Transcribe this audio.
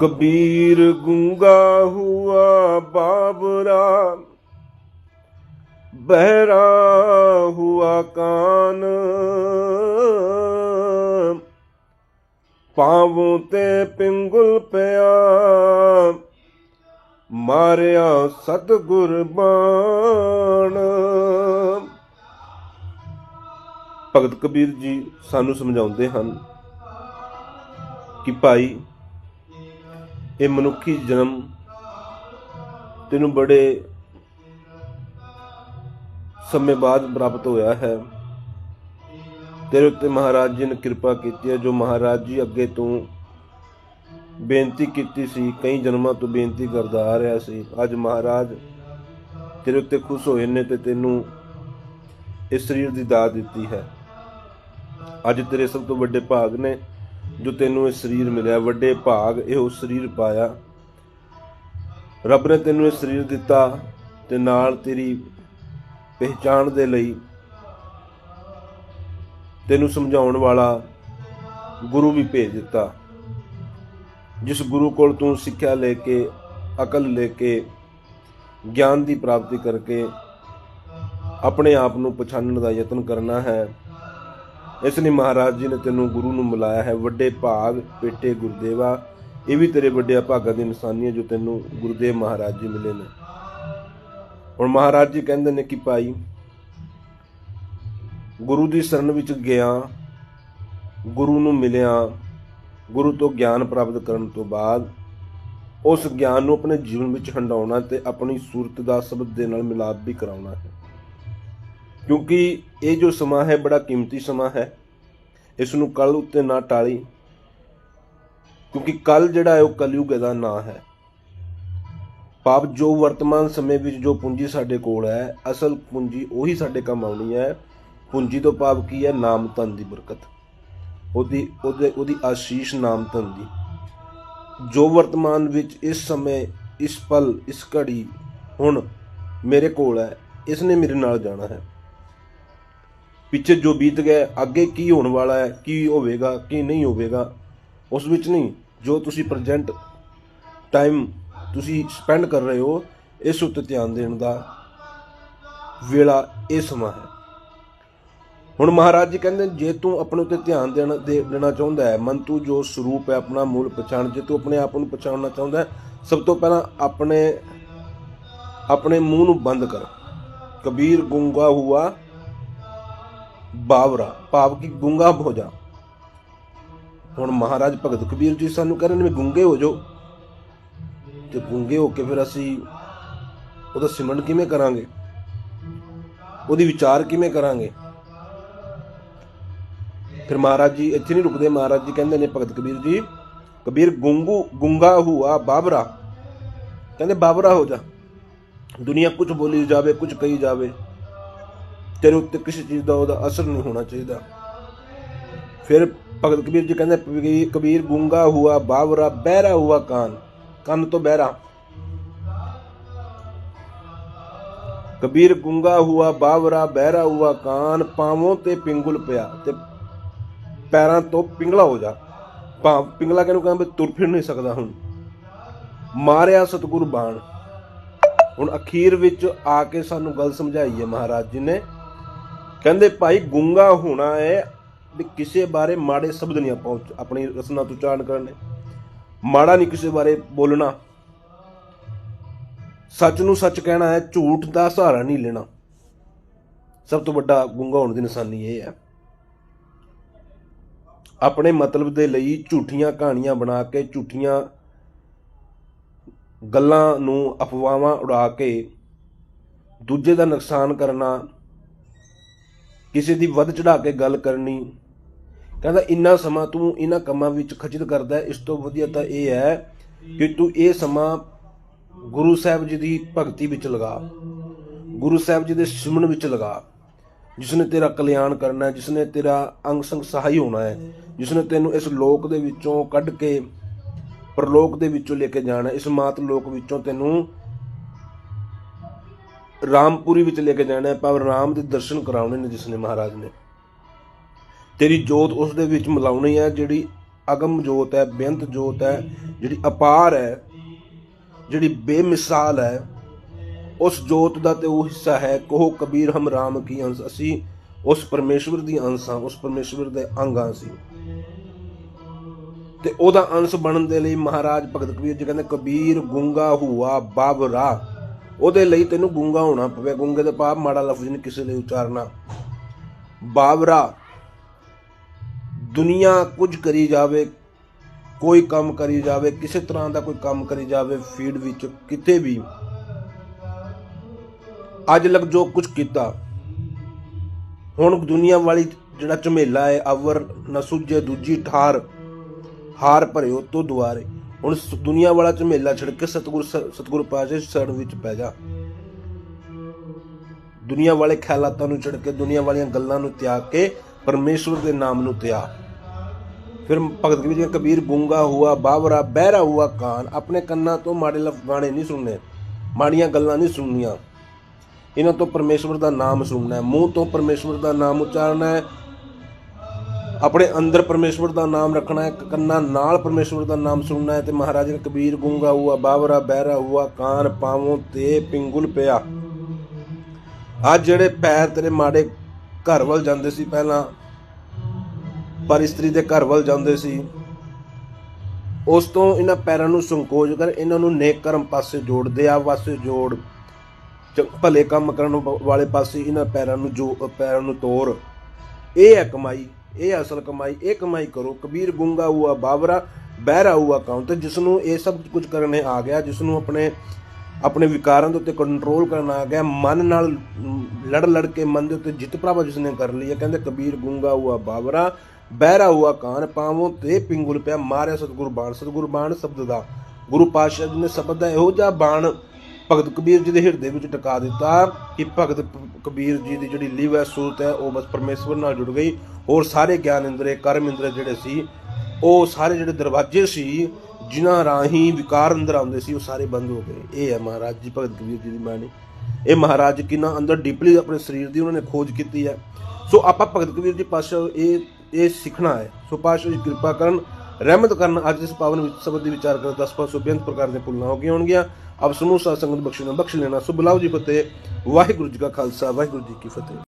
ਕਬੀਰ ਗੂੰਗਾ ਹੁਆ ਬਾਬਰਾ, ਬਹਿਰਾ ਹੁਆ ਕਾਨ। ਪਾਵੋਂ ਤੇ ਪਿੰਗੁਲ ਪਿਆ, ਮਾਰਿਆ ਸਤਗੁਰ ਬਾਣ ਭਗਤ ਕਬੀਰ ਜੀ ਸਾਨੂੰ ਸਮਝਾਉਂਦੇ ਹਨ ਕਿ ਭਾਈ ਇਹ ਮਨੁੱਖੀ ਜਨਮ ਤੈਨੂੰ ਬੜੇ ਸਮੇਂ ਬਾਅਦ ਪ੍ਰਾਪਤ ਹੋਇਆ ਹੈ। ਤੇਰੇ ਉੱਤੇ ਮਹਾਰਾਜ ਜੀ ਨੇ ਕਿਰਪਾ ਕੀਤੀ ਹੈ। ਜੋ ਮਹਾਰਾਜ ਜੀ ਅੱਗੇ ਤੋਂ ਬੇਨਤੀ ਕੀਤੀ ਸੀ, ਕਈ ਜਨਮਾਂ ਤੋਂ ਬੇਨਤੀ ਕਰਦਾ ਆ ਰਿਹਾ ਸੀ। ਅੱਜ ਮਹਾਰਾਜ ਤੇਰੇ ਉੱਤੇ ਖੁਸ਼ ਹੋਏ ਨੇ ਤੇ ਤੈਨੂੰ ਇਸ ਸਰੀਰ ਦੀ ਦਾਤ ਦਿੱਤੀ ਹੈ। ਅੱਜ ਤੇਰੇ ਸਭ ਤੋਂ ਵੱਡੇ ਭਾਗ ਨੇ। ਜੋ ਤੈਨੂੰ ਇਹ ਸਰੀਰ ਮਿਲਿਆ, ਵੱਡੇ ਭਾਗ ਇਹੋ ਸਰੀਰ ਪਾਇਆ। ਰੱਬ ਨੇ ਤੈਨੂੰ ਇਹ ਸਰੀਰ ਦਿੱਤਾ ਤੇ ਨਾਲ ਤੇਰੀ ਪਹਿਚਾਣ ਦੇ ਲਈ ਤੈਨੂੰ ਸਮਝਾਉਣ ਵਾਲਾ ਗੁਰੂ ਵੀ ਭੇਜ ਦਿੱਤਾ। ਜਿਸ ਗੁਰੂ ਕੋਲ ਤੂੰ ਸਿੱਖਿਆ ਲੈ ਕੇ, ਅਕਲ ਲੈ ਕੇ, ਗਿਆਨ ਦੀ ਪ੍ਰਾਪਤੀ ਕਰਕੇ ਆਪਣੇ ਆਪ ਨੂੰ ਪਛਾਣਨ ਦਾ ਯਤਨ ਕਰਨਾ ਹੈ ਇਸ ਲਈ ਮਹਾਰਾਜ ਜੀ ਨੇ ਤੈਨੂੰ ਗੁਰੂ ਨੂੰ ਮਿਲਾਇਆ ਹੈ, ਵੱਡੇ ਭਾਗ ਪੇਟੇ ਗੁਰਦੇਵਾ, ਇਹ ਵੀ ਤੇਰੇ ਵੱਡੇ ਭਾਗਾਂ ਦੀ ਨਿਸ਼ਾਨੀ ਹੈ ਜੋ ਤੈਨੂੰ ਗੁਰਦੇਵ ਮਹਾਰਾਜ ਜੀ ਮਿਲੇ ਨੇ। ਹੁਣ ਮਹਾਰਾਜ ਜੀ ਕਹਿੰਦੇ ਨੇ ਕਿ ਭਾਈ, ਗੁਰੂ ਦੀ ਸ਼ਰਨ ਵਿੱਚ ਗਿਆ, ਗੁਰੂ ਨੂੰ ਮਿਲਿਆ, ਗੁਰੂ ਤੋਂ ਗਿਆਨ ਪ੍ਰਾਪਤ ਕਰਨ ਤੋਂ ਬਾਅਦ ਉਸ ਗਿਆਨ ਨੂੰ ਆਪਣੇ ਜੀਵਨ ਵਿੱਚ ਹੰਡਾਉਣਾ ਤੇ ਆਪਣੀ ਸੂਰਤ ਦਾ ਸ਼ਬਦ ਦੇ ਨਾਲ ਮਿਲਾਪ ਵੀ ਕਰਾਉਣਾ ਹੈ। ਕਿਉਂਕਿ ਇਹ ਜੋ ਸਮਾਂ ਹੈ ਬੜਾ ਕੀਮਤੀ ਸਮਾਂ ਹੈ। ਇਸ ਨੂੰ ਕੱਲ ਉੱਤੇ ਨਾ ਟਾਲੀ। ਕਿਉਂਕਿ ਕੱਲ ਜਿਹੜਾ ਹੈ ਉਹ ਕਲਯੁਗ ਦਾ ਨਾਂ ਹੈ। ਪਾਪ ਜੋ ਵਰਤਮਾਨ ਸਮੇਂ ਵਿੱਚ ਜੋ ਪੂੰਜੀ ਸਾਡੇ ਕੋਲ ਹੈ, ਅਸਲ ਪੂੰਜੀ ਉਹੀ ਸਾਡੇ ਕੰਮ ਆਉਣੀ ਹੈ। ਪੂੰਜੀ ਤੋਂ ਭਾਵ ਕੀ ਹੈ? ਨਾਮ ਧਨ ਦੀ ਬਰਕਤ। ਉਹਦੀ, ਉਹਦੇ, ਉਹਦੀ ਆਸ਼ੀਸ਼ ਨਾਮ ਧਨ ਦੀ। ਜੋ ਵਰਤਮਾਨ ਵਿੱਚ ਇਸ ਸਮੇਂ, ਇਸ ਪਲ, ਇਸ ਘੜੀ ਹੁਣ ਮੇਰੇ ਕੋਲ ਹੈ, ਇਸ ਨੇ ਮੇਰੇ ਨਾਲ ਜਾਣਾ ਹੈ। ਪਿੱਛੇ ਜੋ ਬੀਤ ਗਿਆ, ਅੱਗੇ ਕੀ ਹੋਣ ਵਾਲਾ ਹੈ, ਕੀ ਹੋਵੇਗਾ, ਕੀ ਨਹੀਂ ਹੋਵੇਗਾ, ਉਸ ਵਿੱਚ ਨਹੀਂ, ਜੋ ਤੁਸੀਂ ਪ੍ਰੈਜ਼ੈਂਟ ਟਾਈਮ ਤੁਸੀਂ ਸਪੈਂਡ ਕਰ ਰਹੇ ਹੋ, ਇਸ ਉੱਤੇ ਧਿਆਨ ਦੇਣ ਦਾ ਵੇਲਾ ਇਹ ਸਮਾਂ ਹੈ। ਹੁਣ ਮਹਾਰਾਜ ਜੀ ਕਹਿੰਦੇ ਜੇ ਤੂੰ ਆਪਣੇ ਉੱਤੇ ਧਿਆਨ ਦੇਣਾ ਦੇ- ਦੇਣਾ ਚਾਹੁੰਦਾ ਹੈ, ਮਨ ਤੂੰ ਜੋ ਸਰੂਪ ਹੈ, ਆਪਣਾ ਮੂਲ ਪਛਾਣ, ਜੇ ਤੂੰ ਆਪਣੇ ਆਪ ਨੂੰ ਪਛਾਣਨਾ ਚਾਹੁੰਦਾ ਹੈ, ਸਭ ਤੋਂ ਪਹਿਲਾਂ ਆਪਣੇ ਆਪਣੇ ਮੂੰਹ ਨੂੰ ਬੰਦ ਕਰ। ਕਬੀਰ ਗੁੰਗਾ ਹੁਆ ਬਾਵਰਾ, ਭਾਵ ਕਿ ਗੁੰਗਾ ਹੋ ਜਾ। ਹੁਣ ਮਹਾਰਾਜ ਭਗਤ ਕਬੀਰ ਜੀ ਸਾਨੂੰ ਕਹਿ ਰਹੇ ਨੇ ਗੁੰਗੇ ਹੋ ਜਾਓ। ਤੇ ਗੁੰਗੇ ਹੋ ਕੇ ਫਿਰ ਅਸੀਂ ਉਹਦਾ ਸਿਮਰਨ ਕਿਵੇਂ ਕਰਾਂਗੇ? ਉਹਦੀ ਵਿਚਾਰ ਕਿਵੇਂ ਕਰਾਂਗੇ? ਫਿਰ ਮਹਾਰਾਜ ਜੀ ਇੱਥੇ ਨਹੀਂ ਰੁਕਦੇ। ਮਹਾਰਾਜ ਜੀ ਕਹਿੰਦੇ ਨੇ, ਭਗਤ ਕਬੀਰ ਜੀ, ਕਬੀਰ ਗੁੰਗੂ, ਗੁੰਗਾ ਹੁਆ ਬਾਬਰਾ ਕਹਿੰਦੇ ਬਾਬਰਾ ਹੋ ਜਾ। ਦੁਨੀਆ ਕੁਝ ਬੋਲੀ ਜਾਵੇ ਕੁਝ ਕਹੀ ਜਾਵੇ। ਤੇਰੇ ਉੱਤੇ ਕਿਸੇ ਚੀਜ਼ ਦਾ ਉਹਦਾ ਅਸਰ ਨਹੀਂ ਹੋਣਾ ਚਾਹੀਦਾ। ਫਿਰ ਭਗਤ ਕਬੀਰ ਜੀ ਕਹਿੰਦੇ ਕਬੀਰ- ਗੁੰਗਾ ਹੁਆ, ਬਾਵਰਾ, ਬਹਿਰਾ ਹੁਆ ਕਾਨ, ਕੰਨ ਤੋਂ ਬਹਿਰਾ। ਕਬੀਰ ਗੁੰਗਾ ਹੁਆ, ਬਾਵਰਾ, ਬਹਿਰਾ ਹੁਆ ਕਾਨ, ਪਾਵੋਂ ਤੇ ਪਿੰਗਲ ਪਿਆ ਤੇ ਪੈਰਾਂ ਤੋਂ ਪਿੰਗਲਾ ਹੋ ਜਾ। ਭਾਵ ਪਿੰਗਲਾ ਕਿਹਨੂੰ ਕਹਿੰਦੇ? ਤੁਰ ਫਿਰ ਨਹੀਂ ਸਕਦਾ ਹੁਣ। ਮਾਰਿਆ ਸਤਿਗੁਰ ਬਾਣ ਹੁਣ ਅਖੀਰ ਵਿੱਚ ਆ ਕੇ ਸਾਨੂੰ ਗੱਲ ਸਮਝਾਈ ਹੈ ਮਹਾਰਾਜ ਜੀ ਨੇ ਕਹਿੰਦੇ ਭਾਈ ਗੁੰਗਾ ਹੋਣਾ ਹੈ ਵੀ ਕਿਸੇ ਬਾਰੇ ਮਾੜੇ ਸ਼ਬਦ ਨਹੀਂ ਆਪਾਂ ਆਪਣੀ ਰਸਨਾ ਤੋਂ ਉਚਾਰਨ ਕਰਨੇ ਮਾੜਾ ਨਹੀਂ ਕਿਸੇ ਬਾਰੇ ਬੋਲਣਾ। ਸੱਚ ਨੂੰ ਸੱਚ ਕਹਿਣਾ ਹੈ, ਝੂਠ ਦਾ ਸਹਾਰਾ ਨਹੀਂ ਲੈਣਾ। ਸਭ ਤੋਂ ਵੱਡਾ ਗੁੰਗਾ ਹੋਣ ਦੀ ਨਿਸ਼ਾਨੀ ਇਹ ਹੈ। ਆਪਣੇ ਮਤਲਬ ਦੇ ਲਈ ਝੂਠੀਆਂ ਕਹਾਣੀਆਂ ਬਣਾ ਕੇ, ਝੂਠੀਆਂ ਗੱਲਾਂ ਨੂੰ ਅਫਵਾਹਾਂ ਉਡਾ ਕੇ, ਦੂਜੇ ਦਾ ਨੁਕਸਾਨ ਕਰਨਾ ਕਿਸੇ ਦੀ ਵੱਧ ਚੜਾ ਕੇ ਗੱਲ ਕਰਨੀ। ਕਹਿੰਦਾ, ਇੰਨਾ ਸਮਾਂ ਤੂੰ ਇਹਨਾਂ ਕੰਮਾਂ ਵਿੱਚ ਖਚਿਤ ਕਰਦਾ ਇਸ ਤੋਂ ਵਧੀਆ ਤਾਂ ਇਹ ਹੈ ਕਿ ਤੂੰ ਇਹ ਸਮਾਂ ਗੁਰੂ ਸਾਹਿਬ ਜੀ ਦੀ ਭਗਤੀ ਵਿੱਚ ਲਗਾ। ਗੁਰੂ ਸਾਹਿਬ ਜੀ ਦੇ ਸਿਮਰਨ ਵਿੱਚ ਲਗਾ। ਜਿਸ ਨੇ ਤੇਰਾ ਕਲਿਆਣ ਕਰਨਾ ਹੈ ਜਿਸ ਨੇ ਤੇਰਾ ਅੰਗ ਸੰਗ ਸਹਾਈ ਹੋਣਾ ਹੈ ਜਿਸ ਨੇ ਤੈਨੂੰ ਇਸ ਲੋਕ ਦੇ ਵਿੱਚੋਂ ਕੱਢ ਕੇ, ਪਰਲੋਕ ਦੇ ਵਿੱਚੋਂ ਲੈ ਕੇ ਜਾਣਾ ਇਸ ਮਾਤ ਲੋਕ ਵਿੱਚੋਂ ਤੈਨੂੰ ਰਾਮਪੁਰੀ ਵਿੱਚ ਲੈ ਕੇ ਜਾਣਾ ਹੈ ਪਰ ਰਾਮ ਦੇ ਦਰਸ਼ਨ ਕਰਾਉਣੇ ਨੇ ਜਿਸ ਨੇ ਮਹਾਰਾਜ ਨੇ। ਤੇਰੀ ਜੋਤ ਉਸ ਦੇ ਵਿੱਚ ਮਿਲਾਉਣੀ ਹੈ, ਜਿਹੜੀ ਅਗਮ ਜੋਤ ਹੈ, ਬੇਅੰਤ ਜੋਤ ਹੈ, ਜਿਹੜੀ ਅਪਾਰ ਹੈ, ਜਿਹੜੀ ਬੇਮਿਸਾਲ ਹੈ, ਉਸ ਜੋਤ ਦਾ ਤੇ ਉਹ ਹਿੱਸਾ ਹੈ, ਕਹੋ ਕਬੀਰ ਹਮ ਰਾਮ ਕੀ ਅੰਸ਼। ਅਸੀਂ ਉਸ ਪਰਮੇਸ਼ਵਰ ਦੀ ਅੰਸ਼ ਹਾਂ, ਉਸ ਪਰਮੇਸ਼ਵਰ ਦੇ ਅੰਗ ਹਾਂ ਅਸੀਂ। ਤੇ ਉਹਦਾ ਅੰਸ਼ ਬਣਨ ਦੇ ਲਈ ਮਹਾਰਾਜ ਭਗਤ ਕਬੀਰ ਜੀ ਕਹਿੰਦੇ, ਕਬੀਰ ਗੁੰਗਾ ਹੁਆ ਬਾਬਰਾ। ਉਹਦੇ ਲਈ ਤੈਨੂੰ ਗੂੰਗਾ ਹੋਣਾ ਪਵੇ। ਗੁੰਗੇ ਦੇ ਪਾਪ ਮਾੜਾ ਲਫ਼ਜ਼ ਨਹੀਂ ਕਿਸੇ ਲਈ ਉਚਾਰਨਾ। ਬਾਬਰਾ, ਦੁਨੀਆ ਕੁਝ ਕਰੀ ਜਾਵੇ, ਕੋਈ ਕੰਮ ਕਰੀ ਜਾਵੇ, ਕਿਸੇ ਤਰ੍ਹਾਂ ਦਾ ਕੋਈ ਕੰਮ ਕਰੀ ਜਾਵੇ ਫੀਲਡ ਵਿੱਚ, ਕਿਤੇ ਵੀ। ਅੱਜ ਲਗ ਜੋ ਕੁਝ ਕੀਤਾ। ਹੁਣ ਦੁਨੀਆ ਵਾਲੀ ਜਿਹੜਾ ਝਮੇਲਾ ਹੈ, ਅਵਰ ਨਸੁਜੇ ਦੂਜੀ ਠਾਰ, ਹਾਰ ਭਰਿਓ ਤੋਂ ਦੁਆਰੇ। ਹੁਣ ਦੁਨੀਆ ਵਾਲਾ ਝਮੇਲਾ ਛੱਡ ਕੇ ਸਤਿਗੁਰ ਸ- ਪਾਸ਼ੇ ਸ਼ਰਨ ਵਿੱਚ ਪੈ ਜਾ। ਦੁਨੀਆ ਵਾਲੇ ਖਿਆਲਾਤਾਂ ਨੂੰ ਛੱਡ ਕੇ, ਦੁਨੀਆ ਵਾਲੀਆਂ ਗੱਲਾਂ ਨੂੰ ਤਿਆਗ ਕੇ ਪਰਮੇਸ਼ਵਰ ਦੇ ਨਾਮ ਨੂੰ ਤਿਆਗ ਫਿਰ ਭਗਤ ਕਬੀਰ ਜੀ ਕਬੀਰ ਗੁੰਗਾ ਹੁਆ, ਬਾਵਰਾ, ਬਹਿਰਾ ਹੁਆ, ਕਾਨ। ਆਪਣੇ ਕੰਨਾਂ ਤੋਂ ਮਾੜੇ ਲਫ਼ ਗਾਣੇ ਨਹੀਂ ਸੁਣਨੇ, ਮਾੜੀਆਂ ਗੱਲਾਂ ਨਹੀਂ ਸੁਣਨੀਆਂ। ਇਹਨਾਂ ਤੋਂ ਪਰਮੇਸ਼ਵਰ ਦਾ ਨਾਮ ਸੁਣਨਾ ਹੈ, ਮੂੰਹ ਤੋਂ ਪਰਮੇਸ਼ਵਰ ਦਾ ਨਾਮ ਉਚਾਰਨਾ ਹੈ ਆਪਣੇ ਅੰਦਰ ਪਰਮੇਸ਼ਵਰ ਦਾ ਨਾਮ ਰੱਖਣਾ ਹੈ ਕੰਨਾਂ ਨਾਲ ਪਰਮੇਸ਼ਵਰ ਦਾ ਨਾਮ ਸੁਣਨਾ ਹੈ ਤੇ ਮਹਾਰਾਜ ਕਬੀਰ ਗੁੰਗਾ ਹੁਆ ਬਾਵਰਾ ਬਹਿਰਾ ਹੁਆ, ਕਾਨ ਪਾਵੋਂ ਤੇ ਪਿੰਗੁਲ ਪਿਆ। ਅੱਜ ਜਿਹੜੇ ਪੈਰ ਤੇਰੇ ਮਾੜੇ ਘਰ ਵੱਲ ਜਾਂਦੇ ਸੀ, ਪਹਿਲਾਂ ਪਰ ਇਸਤਰੀ ਦੇ ਘਰ ਵੱਲ ਜਾਂਦੇ ਸੀ, ਉਸ ਤੋਂ ਇਹਨਾਂ ਪੈਰਾਂ ਨੂੰ ਸੰਕੋਚ ਕਰ, ਇਹਨਾਂ ਨੂੰ ਨੇਕ ਕਰਮ ਪਾਸੇ ਜੋੜ ਦਿਆ ਪਾਸੇ ਜੋੜ, ਚ- ਭਲੇ ਕੰਮ ਕਰਨ ਵਾਲੇ ਪਾਸੇ ਇਹਨਾਂ ਪੈਰਾਂ ਨੂੰ ਜੋ, ਪੈਰਾਂ ਨੂੰ ਤੋੜ ਇਹ ਹੈ ਕਮਾਈ। ਇਹ ਅਸਲ ਕਮਾਈ, ਇਹ ਕਮਾਈ ਕਰੋ। ਕਬੀਰ ਗੁੰਗਾ ਹੁਆ, ਬਾਬਰਾ ਬਹਿਰਾ ਹੁਆ ਕੌਣ ਤੇ ਜਿਸ ਨੂੰ ਇਹ ਸਭ ਕੁਝ ਕਰਨੇ ਆ ਗਿਆ ਜਿਸ ਨੂੰ ਆਪਣੇ ਆਪਣੇ ਵਿਕਾਰਾਂ ਦੇ ਉੱਤੇ ਕੰਟਰੋਲ ਕਰਨਾ ਆ ਗਿਆ, ਮਨ ਨਾਲ ਲੜ ਲੜ ਕੇ ਮਨ ਦੇ ਉੱਤੇ ਜਿੱਤ ਪ੍ਰਾਪਤ ਜਿਸ ਨੇ ਕਰ ਲਈ ਹੈ। ਕਹਿੰਦੇ ਕਬੀਰ ਗੁੰਗਾ ਹੁਆ, ਬਾਬਰਾ ਬਹਿਰਾ ਹੁਆ ਕਾਨ ਪਾਵੋਂ ਤੇ ਪਿੰਗੁਲ ਪਿਆ ਮਾਰਿਆ ਸਤਿਗੁਰ ਬਾਣ। ਸਤਿਗੁਰ ਬਾਣ ਸ਼ਬਦ ਦਾ ਗੁਰੂ ਪਾਤਸ਼ਾਹ ਜੀ ਨੇ ਸ਼ਬਦ ਦਾ ਇਹੋ ਜਿਹਾ ਬਾਣ ਭਗਤ ਕਬੀਰ ਜੀ ਦੇ ਹਿਰਦੇ ਵਿੱਚ ਟਿਕਾ ਦਿੱਤਾ ਕਿ ਭਗਤ ਕਬੀਰ ਜੀ ਦੀ ਜਿਹੜੀ ਲਿਵ ਹੈ ਸੂਰਤ ਹੈ, ਉਹ ਬਸ ਪਰਮੇਸ਼ਵਰ ਨਾਲ ਜੁੜ ਗਈ। ਹੋਰ ਸਾਰੇ ਗਿਆਨ ਇੰਦਰੇ, ਕਰਮ ਇੰਦਰੇ ਜਿਹੜੇ ਸੀ, ਉਹ ਸਾਰੇ ਜਿਹੜੇ ਦਰਵਾਜ਼ੇ ਸੀ, ਜਿਨ੍ਹਾਂ ਰਾਹੀਂ ਵਿਕਾਰ ਅੰਦਰ ਆਉਂਦੇ ਸੀ, ਉਹ ਸਾਰੇ ਬੰਦ ਹੋ ਗਏ। ਇਹ ਹੈ ਮਹਾਰਾਜ ਜੀ, ਭਗਤ ਕਬੀਰ ਜੀ ਦੀ ਬਾਣੀ। ਇਹ ਮਹਾਰਾਜ ਕਿੰਨਾ ਅੰਦਰ ਡੀਪਲੀ ਆਪਣੇ ਸਰੀਰ ਦੀ ਉਹਨਾਂ ਨੇ ਖੋਜ ਕੀਤੀ ਹੈ। ਸੋ ਆਪਾਂ ਭਗਤ ਕਬੀਰ ਜੀ ਪਾਸੋਂ ਇਹ ਇਹ ਸਿੱਖਣਾ ਹੈ। ਸੋ ਪਾਤਸ਼ਾਹ ਜੀ ਕਿਰਪਾ ਕਰਨ, ਰਹਿਮਤ ਕਰਨ, ਅੱਜ ਇਸ ਪਾਵਨ ਵਿੱਚ ਸ਼ਬਦ ਦੀ ਵਿਚਾਰ ਕਰ 10 500 ਬੇਅੰਤ ਪ੍ਰਕਾਰ ਦੇ ਭੁੱਲਾਂ ਹੋ ਗਈਆਂ ਹੋਣਗੀਆਂ। ਅਬ ਸਮੂਹ ਸਾਧ ਸੰਗਤ ਬਖਸ਼ਣਾ ਬਖਸ਼ ਲੈਣਾ। ਸੋ ਬੁਲਾਓ ਜੀ ਫਤਿਹ। ਵਾਹਿਗੁਰੂ ਜੀ ਕਾ ਖਾਲਸਾ, ਵਾਹਿਗੁਰੂ ਜੀ ਕੀ ਫਤਿਹ।